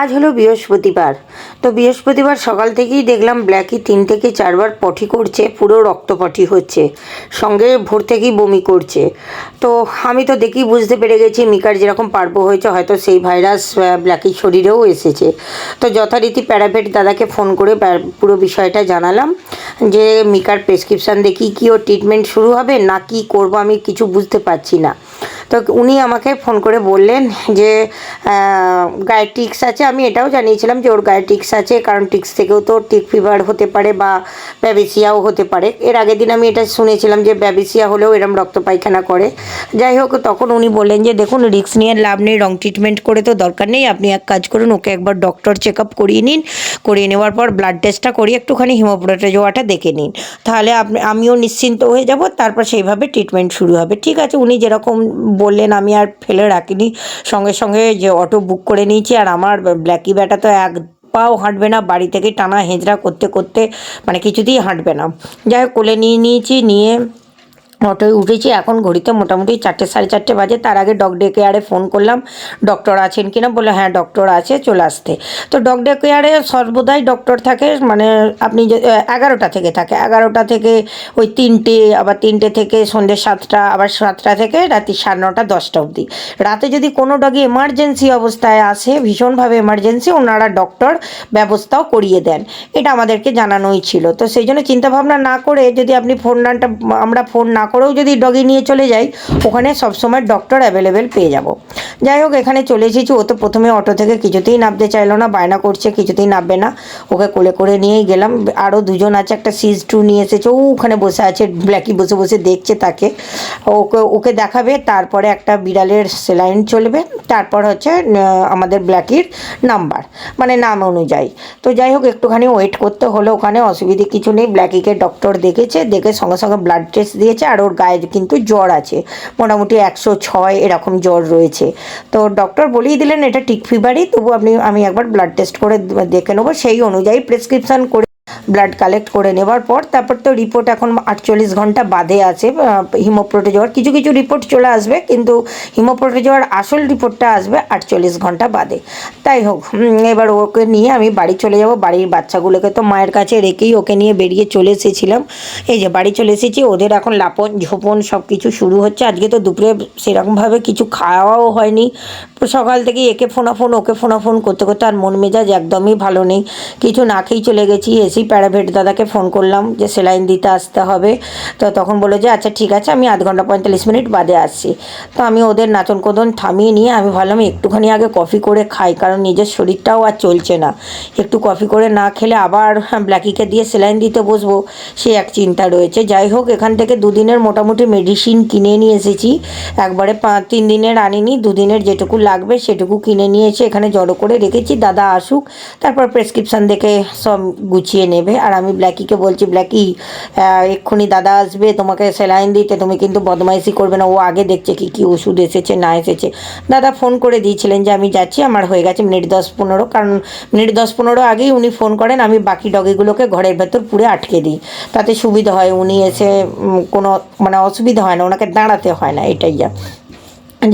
আজ হলো বৃহস্পতিবার। তো বৃহস্পতিবার সকাল থেকেই দেখলাম ব্ল্যাকি তিন থেকে চারবার পটি করছে, পুরো রক্তপটি হচ্ছে। সঙ্গে ভোর থেকেই বমি করছে। তো আমি তো দেখি বুঝতে পেরে গেছি, মিকার যেরকম পার্ব হয়েছে, হয়তো সেই ভাইরাস ব্ল্যাকির শরীরেও এসেছে। তো যথারীতি প্যারাভেট দাদাকে ফোন করে পুরো বিষয়টা জানালাম যে, মিকার প্রেসক্রিপশান দেখি কি ওর ট্রিটমেন্ট শুরু হবে, না কি করব আমি কিছু বুঝতে পারছি না। তো উনি আমাকে ফোন করে বললেন যে গায়ে টিক্স আছে। আমি এটাও জানিয়েছিলাম যে ওর গায়ে টিক্স আছে, কারণ টিক্স থেকেও তো টিক ফিভার হতে পারে বা ব্যাবিসিয়াও হতে পারে। এর আগের দিন আমি এটা শুনেছিলাম যে ব্যাবিসিয়া হলেও এরম রক্ত পায়খানা করে। যাই হোক, তখন উনি বললেন যে, দেখুন, রিক্স নিয়ে লাভ নেই, রং ট্রিটমেন্ট করে তো দরকার নেই। আপনি এক কাজ করুন, ওকে একবার ডক্টর চেক আপ করিয়ে নিন। করিয়ে নেওয়ার পর ব্লাড টেস্টটা করিয়ে একটুখানি হিমোপ্রোটোজোয়াটা দেখে নিন। তাহলে আপনি, আমিও নিশ্চিন্ত হয়ে যাব, তারপর সেইভাবে ট্রিটমেন্ট শুরু হবে। ঠিক আছে, উনি যেরকম বললেন, আমি আর ফেলে রাখিনি। সঙ্গে সঙ্গে যে অটো বুক করে নিয়েছি আর আমার ব্ল্যাকি ব্যাটা তো এক পাও হাঁটবে না। বাড়ি থেকে টানা হেঁচড়া করতে করতে মানে কিছুতেই হাঁটবে না। যাই হোক, কোলে নিয়ে নিয়েছি, নিয়ে অটোয় উঠেছি। এখন ঘড়িতে মোটামুটি চারটে, সাড়ে চারটে বাজে। তার আগে ডগ ডে কেয়ারে ফোন করলাম, ডক্টর আছেন কিনা? বলে হ্যাঁ ডক্টর আছে, চলে আসতে। তো ডগ ডে কেয়ারে সর্বদাই ডক্টর থাকে মানে আপনি এগারোটা থেকে থাকে। এগারোটা থেকে ওই তিনটে, আবার তিনটে থেকে সন্ধ্যে সাতটা, আবার সাতটা থেকে রাত্রি সাড়ে নটা, দশটা অবধি। রাতে যদি কোনো ডগি এমার্জেন্সি অবস্থায় আসে, ভীষণভাবে এমার্জেন্সি ওনারা ডক্টর ব্যবস্থাও করিয়ে দেন। এটা আমাদেরকে জানানোই ছিল। তো সেই জন্য চিন্তাভাবনা না করে যদি আপনি ফোন আমরা ফোন না করেও যদি ডগি নিয়ে চলে যাই ওখানে সবসময় ডক্টর অ্যাভেলেবেল পেয়ে যাব। যাই হোক, এখানে চলে এসেছি। ও তো প্রথমে অটো থেকে কিছুতেই নামতে চাইলো না, বায়না করছে, কিছুতেই নামবে না। ওকে কোলে করে নিয়েই গেলাম। আরও দুজন আছে, একটা সিজ টু নিয়ে এসেছে। ও ওখানে বসে আছে ব্ল্যাকি বসে বসে দেখছে তাকে। ওকে ওকে দেখাবে, তারপরে একটা বিড়ালের সেলাইন চলবে। তারপর হচ্ছে আমাদের ব্ল্যাকির নাম্বার মানে নাম অনুযায়ী। তো যাই হোক, একটুখানি ওয়েট করতে হলো ওখানে, অসুবিধে কিছু নেই। ব্ল্যাকিকে ডক্টর দেখেছে, দেখে সঙ্গে সঙ্গে ব্লাড টেস্ট দিয়েছে, আর ওর গায়ে কিন্তু জ্বর আছে। মোটামুটি একশো ছয় এরকম জ্বর রয়েছে। তো ডক্টর বলেই দিলেন, এটা টিক ফিভারই তবু আপনি, আমি একবার ব্লাড টেস্ট করে দেখে নেব। সেই অনুযায়ী প্রেসক্রিপশান করে ব্লাড কালেক্ট করে নেবার পর তারপর তো রিপোর্ট এখন আটচল্লিশ ঘণ্টা বাদে আছে হিমোপ্রোটোজোয়ার কিছু কিছু রিপোর্ট চলে আসবে, কিন্তু হিমোপ্রোটোজোয়ার আসল রিপোর্টটা আসবে আটচল্লিশ ঘণ্টা বাদে। তাই হোক এবার ওকে নিয়ে আমি বাড়ি চলে যাব। বাড়ির বাচ্চাগুলোকে তো মায়ের কাছে রেখেই ওকে নিয়ে বেরিয়ে চলে এসেছিলাম। এই যে বাড়ি চলে এসেছি, ওদের এখন লাপন ঝোপন সব কিছু শুরু হচ্ছে। আজকে তো দুপুরে সেরকমভাবে কিছু খাওয়াও হয়নি। সকাল থেকে একে ফোনাফোন, ওকে ফোনাফোন করতে করতে আর মন মেজাজ একদমই ভালো নেই। কিছু না খেয়েই চলে গেছি এসেই প্যারাভেট দাদাকে ফোন করলাম যে সেলাইন দিতে আসতে হবে। তো তখন বলল যে আচ্ছা ঠিক আছে, আমি আধ ঘণ্টা পঁয়তাল্লিশ মিনিট বাদে আসছি। তো আমি ওদের নাচন কোদন থামিয়ে নিয়ে আমি ভাবলাম একটুখানি আগে কফি করে খাই, কারণ নিজের শরীরটাও আর চলছে না। একটু কফি করে না খেলে আবার ব্ল্যাকিকে দিয়ে সেলাইন দিতে বসবো, সে এক চিন্তা রয়েছে। যাই হোক, এখান থেকে দুদিনের মোটামুটি মেডিসিন কিনে নিয়ে এসেছি। একবারে পাঁচ, তিন দিনের আনিনি, দুদিনের যেটুকু লাগবে সেটুকু কিনে নিয়ে এসে এখানে জড়ো করে রেখেছি। দাদা আসুক, তারপর প্রেসক্রিপশান দেখে সব গুছিয়ে নেবে। আর আমি ব্ল্যাকিকে বলছি, ব্ল্যাকি এক্ষুনি দাদা আসবে, তোমাকে স্যালাইন দিতে, তুমি কিন্তু বদমাইশি করবে না। ও আগে দেখছে কি কি ওষুধ এসেছে, না এসেছে। দাদা ফোন করে দিয়েছিলেন যে, আমি যাচ্ছি, আমার হয়ে গেছে মিনিট দশ পনেরো। কারণ মিনিট দশ পনেরো আগেই উনি ফোন করেন, আমি বাকি ডগিগুলোকে ঘরের ভেতর পুরে আটকে দিই। তাতে সুবিধা হয়। উনি এসে কোনো মানে অসুবিধা হয় না, ওনাকে দাঁড়াতে হয় না, এটাই যা।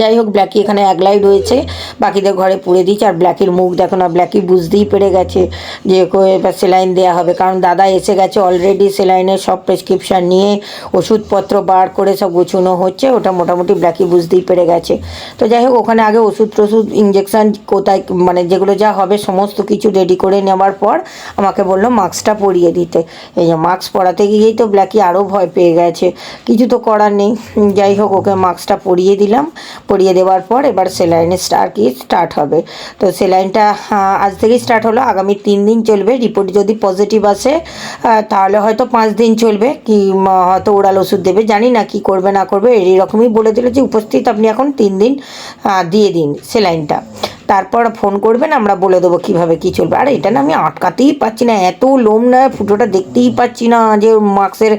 যাই হোক ব্ল্যাকি এখানে একলাই রয়েছে। বাকিদের ঘরে পুড়ে দিয়েছে। আর ব্ল্যাকির মুখ দেখো না ব্ল্যাকি বুঝতেই পেরে গেছে যে এবার সেলাইন দেওয়া হবে। কারণ দাদা এসে গেছে অলরেডি সেলাইনের সব প্রেসক্রিপশান নিয়ে, ওষুধপত্র বার করে সব গুছানো হচ্ছে। ওটা মোটামুটি ব্ল্যাকি বুঝতেই পেরে গেছে। তো যাই হোক, ওখানে আগে ওষুধ টষুধ ইঞ্জেকশান কোথায় মানে যেগুলো যা হবে সমস্ত কিছু রেডি করে নেওয়ার পর আমাকে বলল মাস্কটা পরিয়ে দিতে। এই যে মাস্ক পরাতে গিয়েই তো ব্ল্যাকি আরও ভয় পেয়ে গেছে। কিছু তো করার নেই। যাই হোক, ওকে মাস্কটা পরিয়ে দিলাম। পরিয়ে দেওয়ার পর এবার সেলাইন স্টার কি স্টার্ট হবে। তো সেলাইনটা আজ থেকেই স্টার্ট হলো, আগামী তিন দিন চলবে। রিপোর্ট যদি পজিটিভ আসে তাহলে হয়তো পাঁচ দিন চলবে কি হয়তো ওরাল ওষুধ দেবে। জানি না কি করবে, না করবে এরকমই বলে দিল যে, উপস্থিত আপনি এখন তিন দিন দিয়ে দিন সেলাইনটা তারপর ফোন করবেন আমরা বলে দেবো কীভাবে কি চলবে। আর এটা না আমি আটকাতেই পাচ্ছি না এত লোম না ফুটোটা দেখতেই পাচ্ছি না যে মাস্কের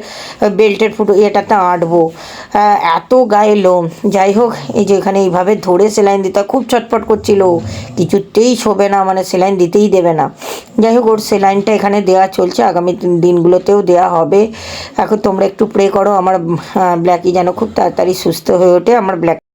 বেল্টের ফুটো এটাতে আঁটবো। আহ, এত গায়ে লোম। যাই হোক এই যে এখানে এইভাবে ধরে সেলাইন দিতে হয়, খুব ছটফট করছিল কিছুতেই শোবে না মানে সেলাইন দিতেই দেবে না। যাই হোক ওর সেলাইনটা এখানে দেওয়া চলছে আগামী দিনগুলোতেও দেওয়া হবে। এখন তোমরা একটু প্রে করো আমার ব্ল্যাকি যেন খুব তাড়াতাড়ি সুস্থ হয়ে ওঠে আমার ব্ল্যাক